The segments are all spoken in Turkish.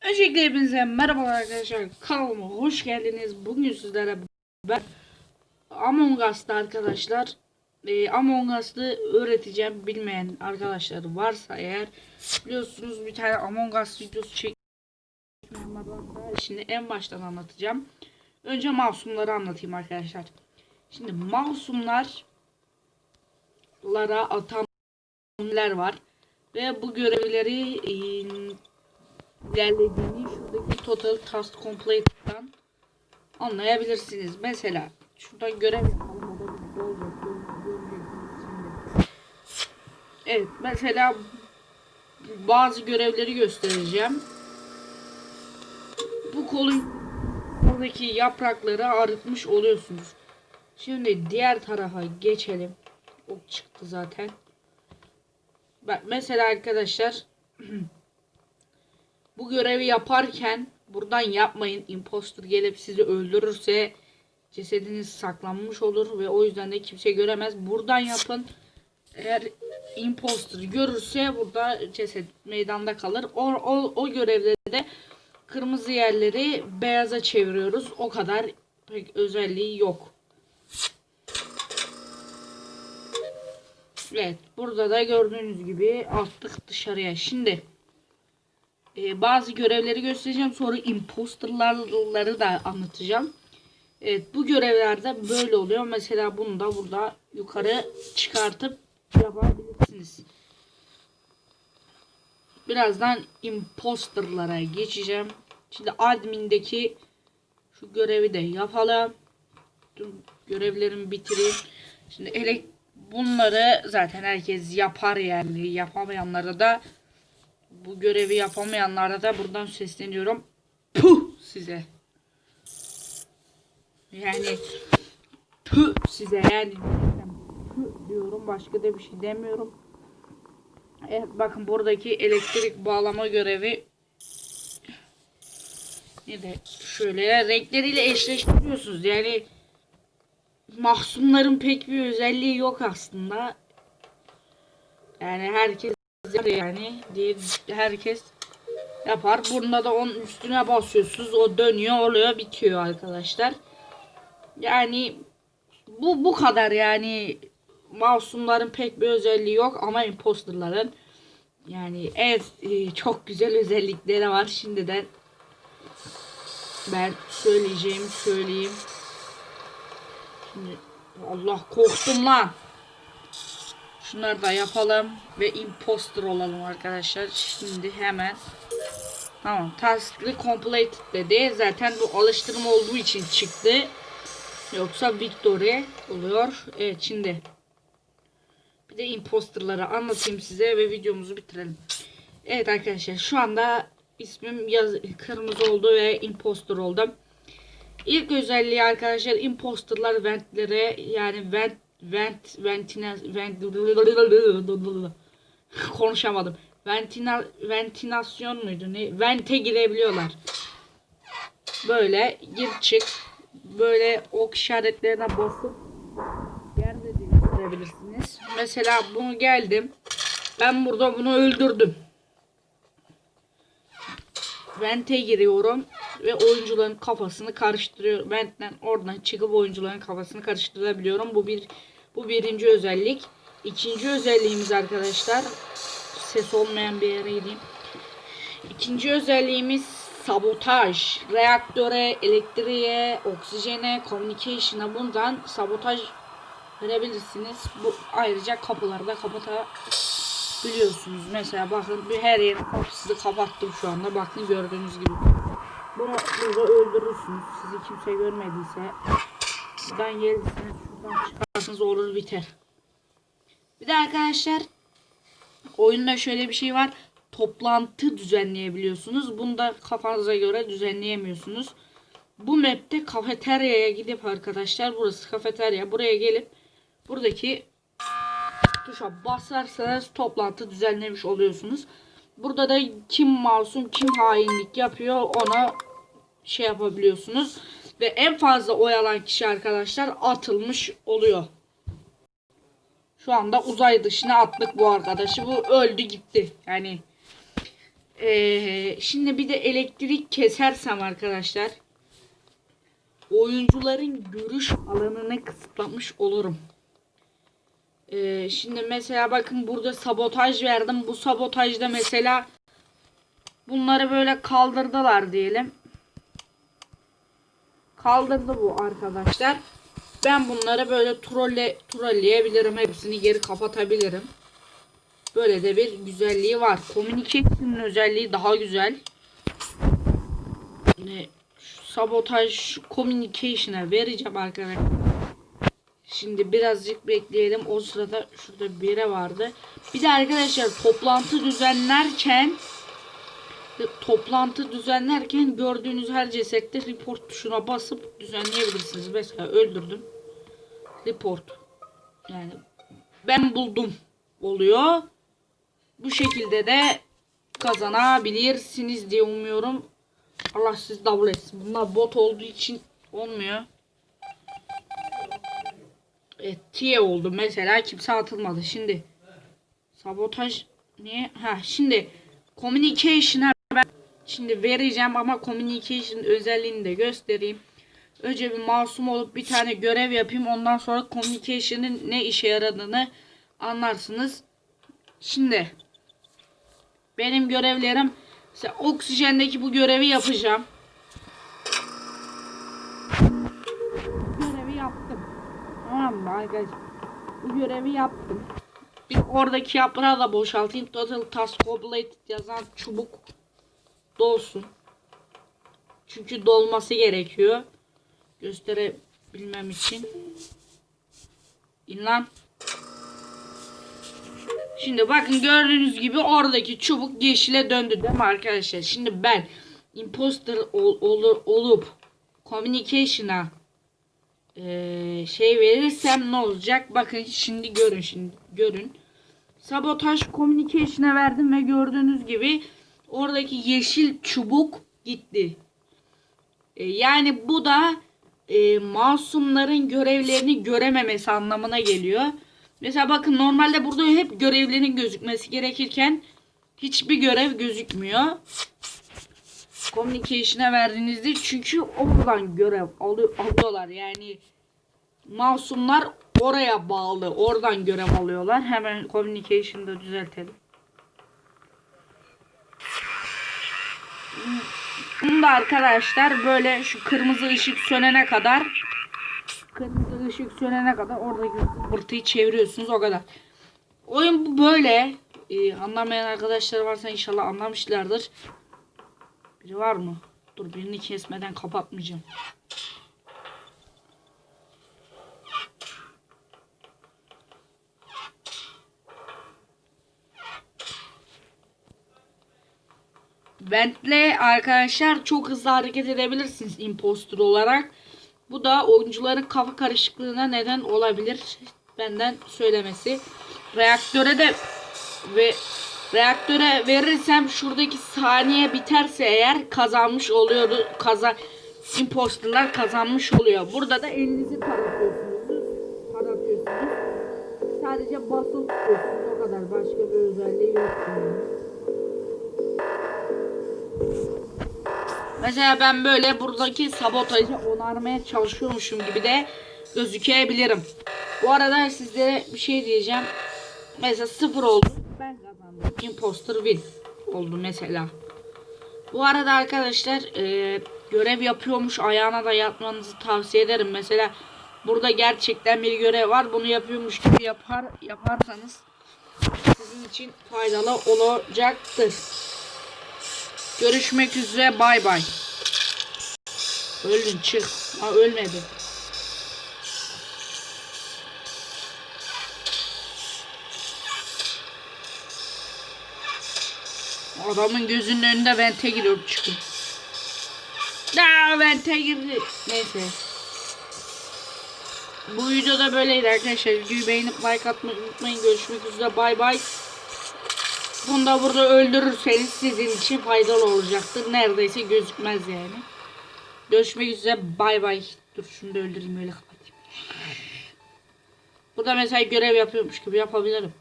Öncelikle hepinize merhaba arkadaşlar. Kanalıma hoş geldiniz. Bugün sizlere ben Among Us'ta arkadaşlar e, Among Us'ı öğreteceğim. Bilmeyen arkadaşlar varsa eğer biliyorsunuz bir tane Among Us videosu varsa şimdi en baştan anlatacağım. Önce masumları anlatayım arkadaşlar. Şimdi masumlarlara atanlar var. Ve bu görevleri e, ilerlediğini şuradaki total task complete'dan anlayabilirsiniz. Mesela şuradan görev yapalım. O da bizde olacak. Gör- göreceksiniz şimdi. Evet mesela bazı görevleri göstereceğim. Bu kolun buradaki yaprakları arıtmış oluyorsunuz. Şimdi diğer tarafa geçelim. Ok çıktı zaten. Bak mesela arkadaşlar bu görevi yaparken buradan yapmayın. Imposter gelip sizi öldürürse cesediniz saklanmış olur ve o yüzden de kimse göremez. Buradan yapın. Eğer imposter görürse burada ceset meydanda kalır. O, o, o görevde de kırmızı yerleri beyaza çeviriyoruz. O kadar pek özelliği yok. Evet burada da gördüğünüz gibi attık dışarıya. Şimdi e, bazı görevleri göstereceğim. Sonra imposterları da anlatacağım. Evet bu görevlerde böyle oluyor. Mesela bunu da burada yukarı çıkartıp yapabilirsiniz. Birazdan imposterlara geçeceğim. Şimdi admindeki şu görevi de yapalım. Görevlerimi bitireyim. Şimdi elek bunları zaten herkes yapar yani. Yapamayanlara da bu görevi yapamayanlara da buradan sesleniyorum. Puh size. Yani puh size yani puh diyorum başka da bir şey demiyorum. Evet bakın buradaki elektrik bağlama görevi ne de şöyle renkleriyle eşleştiriyorsunuz. Yani mahsumların pek bir özelliği yok aslında. Yani herkes yani diye herkes yapar. Bunda da onun üstüne basıyorsunuz. O dönüyor oluyor bitiyor arkadaşlar. Yani bu bu kadar yani masumların pek bir özelliği yok ama imposterların yani evet e, çok güzel özellikleri var şimdiden ben söyleyeceğimi söyleyeyim. Şimdi Allah korktum lan. Şunları da yapalım ve imposter olalım arkadaşlar. Şimdi hemen Tamam. Task'lı completed dedi. Zaten bu alıştırma olduğu için çıktı. Yoksa victory oluyor. Evet şimdi bir de imposterları anlatayım size ve videomuzu bitirelim. Evet arkadaşlar şu anda ismim yaz kırmızı oldu ve imposter oldum. İlk özelliği arkadaşlar imposterlar ventlere yani vent vent ventina vent konuşamadım. Ventina ventinasyon muydu ne? Vente girebiliyorlar. Böyle gir çık böyle ok işaretlerine basıp yerde değiştirebilirsiniz. Mesela bunu geldim. Ben burada bunu öldürdüm. Vente giriyorum ve oyuncuların kafasını karıştırıyorum. Ventten oradan çıkıp oyuncuların kafasını karıştırabiliyorum. Bu bir bu birinci özellik. İkinci özelliğimiz arkadaşlar ses olmayan bir yere gideyim. İkinci özelliğimiz sabotaj. Reaktöre, elektriğe, oksijene, communication'a bundan sabotaj verebilirsiniz. Bu ayrıca kapıları da kapatabiliyorsunuz. Mesela bakın bir her yerin kapısını kapattım şu anda. Bakın gördüğünüz gibi. Bunu burada öldürürsünüz. Sizi kimse görmediyse. Buradan gelirsiniz. Şuradan çıkarsınız olur biter. Bir de arkadaşlar oyunda şöyle bir şey var. Toplantı düzenleyebiliyorsunuz. Bunu da kafanıza göre düzenleyemiyorsunuz. Bu map'te kafeteryaya gidip arkadaşlar burası kafeterya. Buraya gelip buradaki tuşa basarsanız toplantı düzenlemiş oluyorsunuz. Burada da kim masum kim hainlik yapıyor ona şey yapabiliyorsunuz. Ve en fazla oy alan kişi arkadaşlar atılmış oluyor. Şu anda uzay dışına attık bu arkadaşı. Bu öldü gitti. Yani Ee, şimdi bir de elektrik kesersem arkadaşlar oyuncuların görüş alanını kısıtlamış olurum. Ee, şimdi mesela bakın burada sabotaj verdim. Bu sabotajda mesela bunları böyle kaldırdılar diyelim. Kaldırdı bu arkadaşlar. Ben bunları böyle trolle trolleyebilirim. Hepsini geri kapatabilirim. Böyle de bir güzelliği var. Communication'ın özelliği daha güzel. Ne sabotaj communication'a vereceğim arkadaşlar. Şimdi birazcık bekleyelim. O sırada şurada biri vardı. Bir de arkadaşlar toplantı düzenlerken toplantı düzenlerken gördüğünüz her cesette report tuşuna basıp düzenleyebilirsiniz. Mesela öldürdüm. Report. Yani ben buldum oluyor. Bu şekilde de kazanabilirsiniz diye umuyorum. Allah siz davul etsin. Bunlar bot olduğu için olmuyor. Tiye oldu mesela kimse atılmadı. Şimdi sabotaj niye? Ha şimdi communication'a ben şimdi vereceğim ama communication özelliğini de göstereyim. Önce bir masum olup bir tane görev yapayım. Ondan sonra communication'ın ne işe yaradığını anlarsınız. Şimdi benim görevlerim mesela oksijendeki bu görevi yapacağım. Görevi yaptım. Tamam mı arkadaşlar? Bu görevi yaptım. Bir oradaki yaprağı da boşaltayım. Total task completed yazan çubuk dolsun. Çünkü dolması gerekiyor. Gösterebilmem için. İn lan. Şimdi bakın gördüğünüz gibi oradaki çubuk yeşile döndü değil mi arkadaşlar? Şimdi ben imposter ol, ol- olup communication'a eee, şey verirsem ne olacak? Bakın şimdi görün şimdi görün. Sabotaj communication'a verdim ve gördüğünüz gibi oradaki yeşil çubuk gitti. E, yani bu da e, masumların görevlerini görememesi anlamına geliyor. Mesela bakın normalde burada hep görevlerin gözükmesi gerekirken hiçbir görev gözükmüyor. Communication'a verdiğinizde çünkü oradan görev alıyor, alıyorlar. Yani masumlar oraya bağlı. Oradan görev alıyorlar. Hemen communication'da düzeltelim. Bunu da arkadaşlar böyle şu kırmızı ışık sönene kadar kırmızı ışık sönene kadar oradaki zımbırtıyı çeviriyorsunuz o kadar. Oyun bu böyle. Ee, anlamayan arkadaşlar varsa inşallah anlamışlardır. Biri var mı? Dur birini kesmeden kapatmayacağım. Bentle arkadaşlar çok hızlı hareket edebilirsiniz impostor olarak. Bu da oyuncuların kafa karışıklığına neden olabilir. Benden söylemesi. Reaktöre de ve reaktöre verirsem şuradaki saniye biterse eğer kazanmış oluyordu. Kaza imposterlar kazanmış oluyor. Burada da elinizi taratıyorsunuz. Taratıyorsunuz. Sadece basılı tutuyorsunuz. O kadar. Başka bir özelliği yok. Mesela ben böyle buradaki sabotajı onarmaya çalışıyormuşum gibi de gözükebilirim. Bu arada sizlere bir şey diyeceğim. Mesela sıfır oldu. Ben kazandım. Imposter win oldu mesela. Bu arada arkadaşlar e, görev yapıyormuş ayağına da yatmanızı tavsiye ederim. Mesela burada gerçekten bir görev var. Bunu yapıyormuş gibi yapar yaparsanız sizin için faydalı olacaktır. Görüşmek üzere bay bay. Öldün çık. Ha ölmedi. Adamın gözünün önünde vente giriyor çıkın. Aa vente girdi. Neyse. Bu videoda böyleydi arkadaşlar. Videoyu beğenip like atmayı unutmayın. Görüşmek üzere bay bay. Bunu da burada öldürürseniz sizin için faydalı olacaktır. Neredeyse gözükmez yani. Görüşmek üzere. Bay bay. Dur şunu da öldüreyim öyle kapatayım. Burada mesela görev yapıyormuş gibi yapabilirim.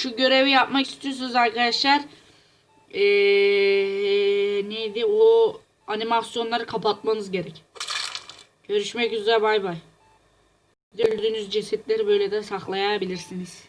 Şu görevi yapmak istiyorsanız arkadaşlar ee, neydi o animasyonları kapatmanız gerek. Görüşmek üzere bay bay. Öldüğünüz cesetleri böyle de saklayabilirsiniz.